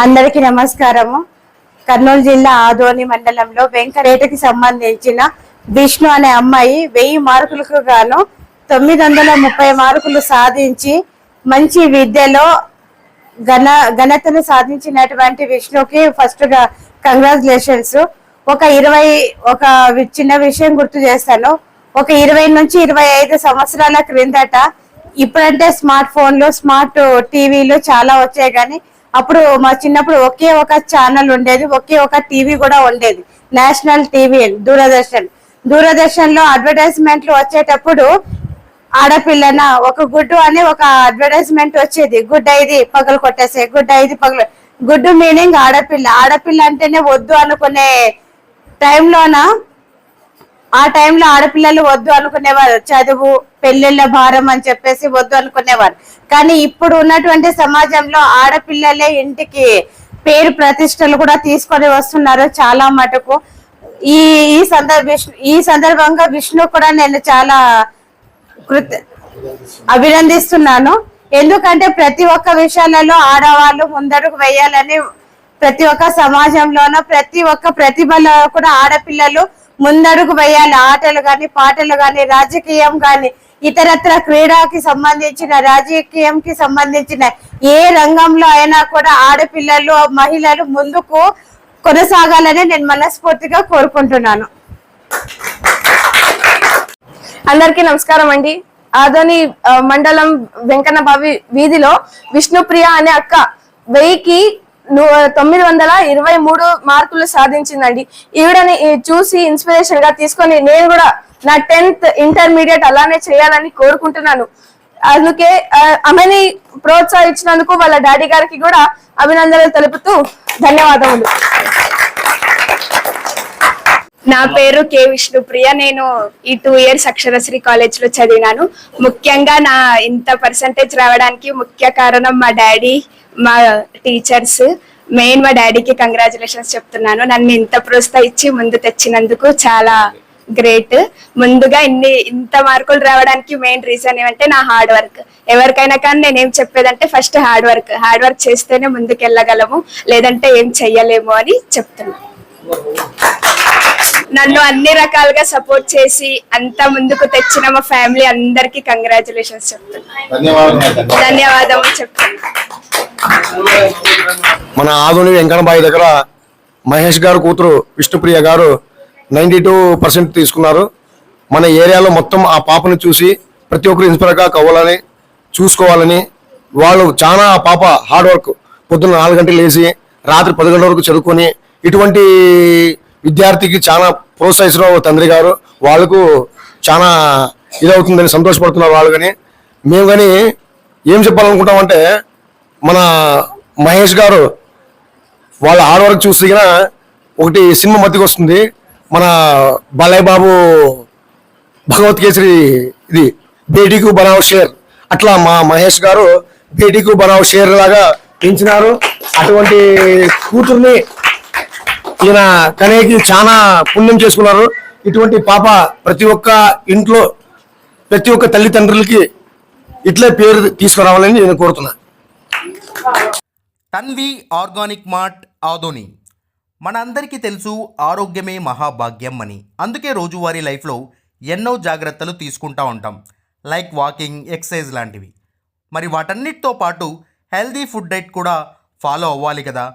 అందరికీ నమస్కారము. కర్నూలు జిల్లా ఆదోని మండలంలో వెంకటేటకి సంబంధించిన విష్ణు అనే అమ్మాయి వెయ్యి మార్కులకు గాను తొమ్మిది వందల ముప్పై మార్కులు సాధించి మంచి విద్యలో ఘన ఘనతను సాధించినటువంటి విష్ణుకి ఫస్ట్ కంగ్రాచులేషన్స్ ఒక ఇరవై ఒక వి- చిన్న విషయం గుర్తు చేస్తాను. ఒక ఇరవై నుంచి ఇరవై ఐదు సంవత్సరాల క్రిందట ఇప్పుడంటే స్మార్ట్ ఫోన్లు స్మార్ట్ టీవీలు చాలా వచ్చాయి కానీ అప్పుడు మా చిన్నప్పుడు ఒకే ఒక ఛానల్ ఉండేది ఒకే ఒక టీవీ కూడా ఉండేది. National TV Doordarshan Doordarshan. లో అడ్వర్టైజ్మెంట్లు వచ్చేటప్పుడు ఆడపిల్లన ఒక గుడ్డు అనే ఒక అడ్వర్టైజ్మెంట్ వచ్చేది. గుడ్ ఐది పగలు కొట్టేసే గుడ్ ఐది పగలు గుడ్డు మీనింగ్ ఆడపిల్ల. ఆడపిల్ల అంటేనే వద్దు అనుకునే టైంలోన ఆ టైంలో ఆడపిల్లలు వద్దు అనుకునేవారు. చదువు పెళ్ళిళ్ళ భారం అని చెప్పేసి వద్దు అనుకునేవారు. కానీ ఇప్పుడు ఉన్నటువంటి సమాజంలో ఆడపిల్లలే ఇంటికి పేరు ప్రతిష్టలు కూడా తీసుకొని వస్తున్నారు చాలా మటుకు. ఈ ఈ సందర్భ ఈ సందర్భంగా విష్ణు కూడా నేను చాలా కృత అభినందిస్తున్నాను. ఎందుకంటే ప్రతి ఒక్క విషయాలలో ఆడవాళ్ళు ముందడుగు వేయాలని ప్రతి ఒక్క సమాజంలోనూ ప్రతి ఒక్క ప్రతిభలో కూడా ఆడపిల్లలు ముందడుగు వేయాలి. ఆటలు కానీ పాటలు కానీ రాజకీయం కానీ ఇతరత్ర క్రీడకి సంబంధించిన రాజకీయంకి సంబంధించిన ఏ రంగంలో అయినా కూడా ఆడపిల్లలు మహిళలు ముందుకు కొనసాగాలని నేను మనస్ఫూర్తిగా కోరుకుంటున్నాను. అందరికీ నమస్కారం అండి. ఆదోని మండలం వెంకన్న బావి వీధిలో విష్ణుప్రియ అనే అక్క వెయ్యికి తొమ్మిది వందల ఇరవై మూడు మార్కులు సాధించిందండి. ఈవిడని చూసి ఇన్స్పిరేషన్గా తీసుకొని నేను కూడా నా టెన్త్ ఇంటర్మీడియట్ అలానే చేయాలని కోరుకుంటున్నాను. అందుకే ఆమెని ప్రోత్సహించినందుకు వాళ్ళ డాడీ గారికి కూడా అభినందనలు తెలుపుతూ ధన్యవాదములు. నా పేరు కె విష్ణుప్రియ. నేను ఈ టూ ఇయర్స్ అక్షరశ్రీ కాలేజ్లో చదివినాను. ముఖ్యంగా నా ఇంత పర్సంటేజ్ రావడానికి ముఖ్య కారణం మా డాడీ మా టీచర్స్ మెయిన్ మా డాడీకి కంగ్రాచులేషన్స్ చెప్తున్నాను. నన్ను ఇంత ప్రోత్సహించి ముందు తెచ్చినందుకు చాలా గ్రేట్ ముందుగా ఇన్ని ఇంత మార్కులు రావడానికి మెయిన్ రీజన్ ఏమంటే నా హార్డ్ వర్క్ ఎవరికైనా కానీ నేనేం చెప్పేదంటే first hard work hard work చేస్తేనే ముందుకు వెళ్ళగలము లేదంటే ఏం చెయ్యలేము అని చెప్తున్నాను నన్ను అన్ని రకాలుగా సపోర్ట్ చేసి అంత ముందుకు తెచ్చిన మా ఫ్యామిలీ అందరికి కంగ్రాచులేషన్స్ చెప్తున్నా. ధన్యవాదాలు ధన్యవాదములు చెప్తున్నా. మన ఆధునిక వెంకన్నబాయి దగ్గర మహేష్ గారు కూతురు విష్ణుప్రియ గారు నైంటీ టూ పర్సెంట్ తీసుకున్నారు. మన ఏరియాలో మొత్తం ఆ పాపను చూసి ప్రతి ఒక్కరు ఇన్స్పైర్గా కావాలని చూసుకోవాలని వాళ్ళు చాలా ఆ పాప హార్డ్ వర్క్ పొద్దున్న నాలుగు గంటలు లేచి రాత్రి పది గంటల వరకు చదువుకొని ఇటువంటి విద్యార్థికి చాలా ప్రోత్సహించడం తండ్రి గారు. వాళ్ళకు చాలా ఇదవుతుందని సంతోషపడుతున్నారు వాళ్ళు కానీ మేము కానీ ఏం చెప్పాలనుకుంటామంటే మన మహేష్ గారు వాళ్ళ ఆడవరకు చూస్తే ఒకటి సినిమా మధ్యకి వస్తుంది. మన బాలయ్య బాబు భగవత్ కేసరి ఇది బేటీకు బనావ్ షేర్. అట్లా మా మహేష్ గారు బేటీకు బనావ్ షేర్ లాగా పెంచినారు. అటువంటి కూతుర్ని ఈయన కనేకి చాలా పుణ్యం చేసుకున్నారు. ఇటువంటి పాప ప్రతి ఒక్క ఇంట్లో ప్రతి ఒక్క తల్లిదండ్రులకి ఇట్లే పేరు తీసుకురావాలని నేను కోరుతున్నాను తన్వి ఆర్గానిక్ మార్ట్ ఆదోని. మనందరికీ తెలుసు ఆరోగ్యమే మహాభాగ్యం అని. అందుకే రోజువారీ లైఫ్లో ఎన్నో జాగ్రత్తలు తీసుకుంటా ఉంటాం. లైక్ వాకింగ్ ఎక్సర్సైజ్ లాంటివి. మరి వాటన్నిటితో పాటు హెల్దీ ఫుడ్ డైట్ కూడా ఫాలో అవ్వాలి కదా.